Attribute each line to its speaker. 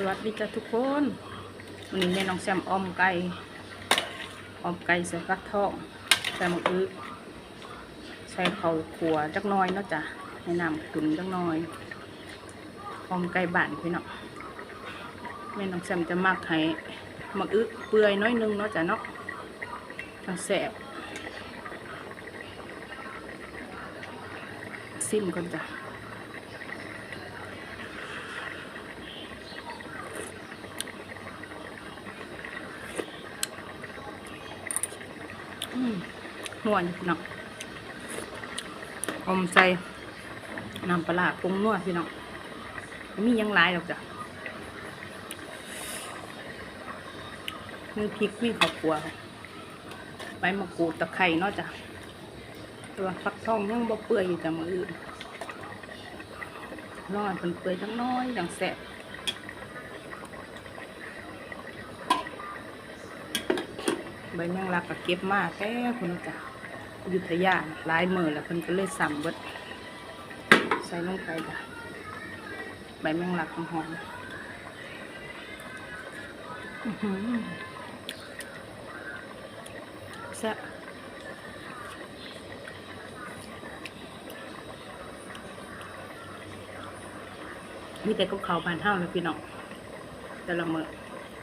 Speaker 1: สวัสดีจ้ะทุกคนวันนี้แม่น้องแซมอมไก่ออมไก่ใส่ฟักทองใส่หมกอึใส่ข้าวขัวจักน้อยเนาะจ้ะให้น้ำขุนจักน้อยอ้อมไก่บ้านพี่เนาะแม่น้องแซมจะมักให้หมกอึเปื่อยน้อยหนึงเนาะจ้ะเนาะจังแสบซิมก่อนจ้ะ มนวลพี่น้องอมใส่น้ำปลาปรุงนัวพี่น้องมียังหลายหรอกจ้ะมีพริกมีข้าวคั่วใบมะกรูดตะไคร้เนาะจ้ะต่ว่าฟักทองยังบ่เปื่อยอยู่จ้ะมืออื่นรอดเป็นเปื่อยจังน้อยจังแซ่บ ใบแมงลักก็เก็บมาแต่คุณจ้ะยุทธยาหลายมือแล้วเพิ่นก็เลยสั่งเบิดใส่ลงไปจ้ะใบแมงลักหอมอือหือแซ่บมีแต่กับขาวบานเท่าเลยพี่น้องแต่ละมื้อ